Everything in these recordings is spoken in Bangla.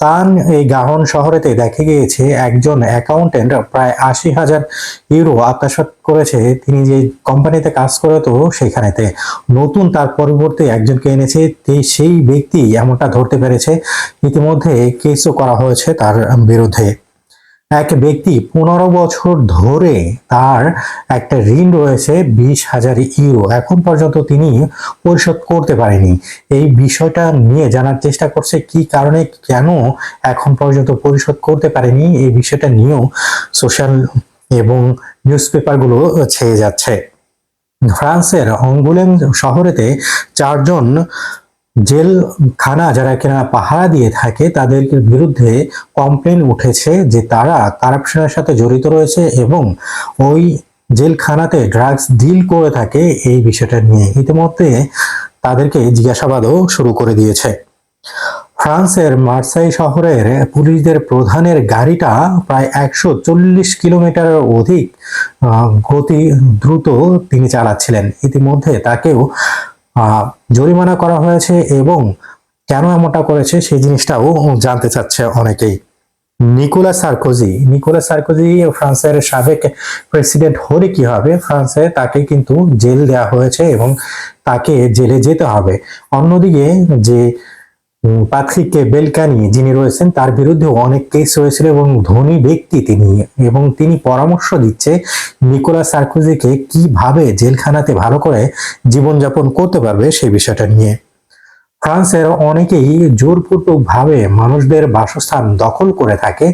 তান এই গাহন শহরেতে দেখা গিয়েছে একজন অ্যাকাউন্টেন্ট, প্রায় আশি হাজার ইউরো আত্মসাত করেছে। তিনি যে কোম্পানিতে কাজ করে তো সেখানেতে। নতুন তার পরিবর্তে একজনকে এনেছে সেই ব্যক্তি এমনটা ধরতে পেরেছে। ইতিমধ্যে কেসও করা হয়েছে তার বিরুদ্ধে। এক ব্যক্তি পনেরো বছর ধরে তার একটা ঋণ রয়েছে বিশ হাজার ইউরো। এখন পর্যন্ত তিনি পরিশোধ করতে পারেনি। এই বিষয়টা নিয়ে জানার চেষ্টা করছে কি কারণে, কেন এখন পর্যন্ত পরিশোধ করতে পারেনি, এই বিষয়টা নিয়েও সোশ্যাল এবং নিউজ পেপারগুলো ছেয়ে যাচ্ছে। ফ্রান্সের অঙ্গুলেন শহরেতে চারজন জেলখানা যারা কিনা পাহারা দিয়ে থাকে, তাদের বিরুদ্ধে কমপ্লেন উঠেছে যে তারা কারাপশনের সাথে জড়িত রয়েছে এবং ওই জেলখানাতে ড্রাগস ডিল করে থাকে এই বিষয়টা নিয়ে। ইতিমধ্যে তাদেরকে জিজ্ঞাসাবাদও শুরু করে দিয়েছে। ফ্রান্সের মার্সাই শহরের পুলিশদের প্রধানের গাড়িটা প্রায় একশো চল্লিশ কিলোমিটারের অধিক গতি দ্রুত তিনি চালাচ্ছিলেন। ইতিমধ্যে তাকেও জরিমানা করা হয়েছে এবং কেন এমনটা করেছে সেই জিনিসটাও জানতে চাচ্ছে অনেকেই। নিকোলা সার্কোজি নিকোলা সার্কোজি ফ্রান্সের সাবেক প্রেসিডেন্ট হলে কি হবে? ফ্রান্সে তাকে কিন্তু জেল দেওয়া হয়েছে এবং তাকে জেলে যেতে হবে। অন্যদিকে যে পাত্রিক বেলকানি যিনি রয়েছেন, তার বিরুদ্ধে অনেক কেস হয়েছিল এবং ধনী ব্যক্তি তিনি। এবং তিনি পরামর্শ দিচ্ছে নিকোলা সার্কোজিকে কীভাবে জেলখানাতে ভালো করে জীবনযাপন করতে পারবে সেই বিষয়টা নিয়ে। ফ্রান্সের অনেকেই জোরপূর্বক ভাবে মানুষদের বাসস্থান দখল করে থাকে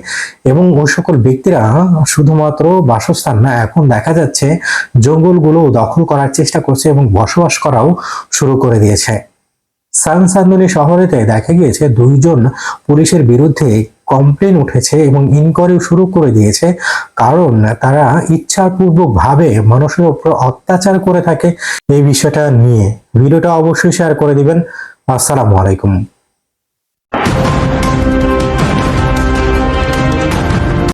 এবং ওই সকল ব্যক্তিরা শুধুমাত্র বাসস্থান না, এখন দেখা যাচ্ছে জঙ্গলগুলো দখল করার চেষ্টা করছে এবং বসবাস করাও শুরু করে দিয়েছে। সান সান্দুনি শহরেতে দেখা গিয়েছে দুইজন পুলিশের বিরুদ্ধে কমপ্লেন উঠেছে এবং ইনকোয়ারি শুরু করে দিয়েছে। কারণ তারা ইচ্ছাপূর্বক ভাবে মানুষের উপর অত্যাচার করে থাকে এই বিষয়টা নিয়ে। ভিডিওটা অবশ্যই শেয়ার করে দিবেন। আসসালামু আলাইকুম।